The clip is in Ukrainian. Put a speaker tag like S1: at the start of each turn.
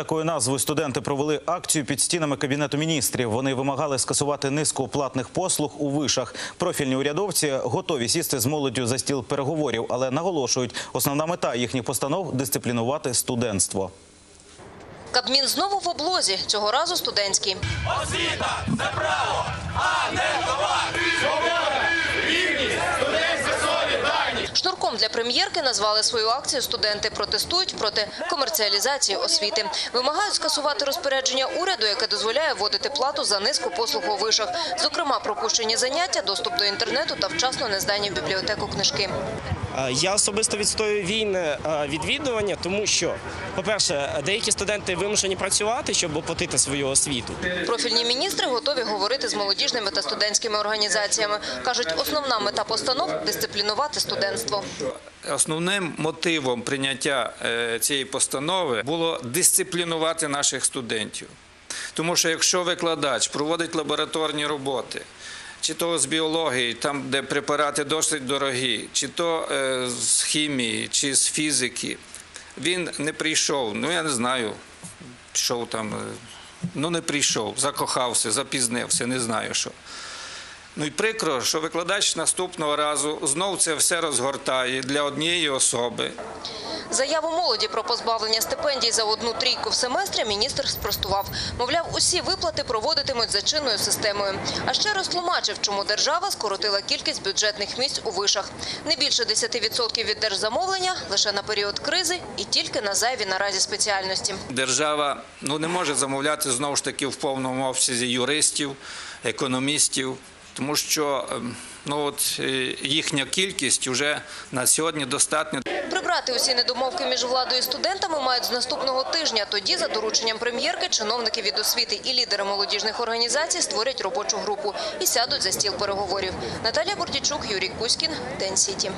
S1: такою назвою студенти провели акцію під стінами кабінету міністрів. Вони вимагали скасувати низку платних послуг у вишах. Профільні урядовці готові сісти з молоддю за стіл переговорів, але наголошують, основна мета їхніх постанов дисциплінувати студентство.
S2: Кабмін знову в облозі, цього разу студентський. Шнурком для прем'єрки назвали свою акцію «Студенти протестують проти комерціалізації освіти». Вимагають скасувати розпорядження уряду, яке дозволяє вводити плату за низку послуг у вишах. Зокрема, пропущені заняття, доступ до інтернету та вчасно нездані в бібліотеку книжки.
S3: Е, Я особисто відстоюю вільне е, відвідування, тому що, по-перше, деякі студенти вимушені працювати, щоб оплатити свою освіту.
S2: Профільні міністри готові говорити з молодіжними та студентськими організаціями. Кажуть, основна мета постанов – дисциплінувати студентство.
S4: Основним мотивом прийняття е, цієї постанови було дисциплінувати наших студентів. Тому що якщо викладач проводить лабораторні роботи, чи то з біології, там де препарати досить дорогі, чи то е, з хімії, чи з фізики, він не прийшов, ну я не знаю, пішов там, е, ну не прийшов, закохався, запізнився, не знаю що. Ну і прикро, що викладач наступного разу знов це все розгортає для однієї особи.
S2: Заяву молоді про позбавлення стипендій за одну трійку в семестрі міністр спростував. Мовляв, усі виплати проводитимуть за чинною системою. А ще розтлумачив, чому держава скоротила кількість бюджетних місць у вишах. Не більше 10% від держзамовлення лише на період кризи і тільки на зайві наразі спеціальності.
S4: Держава ну, не може замовляти знову ж таки в повному обсязі юристів, економістів, тому що ем, ну, от, е, їхня кількість вже на сьогодні достатньо.
S2: Прибрати усі недомовки між владою і студентами мають з наступного тижня. Тоді, за дорученням прем'єрки, чиновники від освіти і лідери молодіжних організацій створять робочу групу і сядуть за стіл переговорів. Наталія Бордічук, Юрій Кузькін, День Сіті.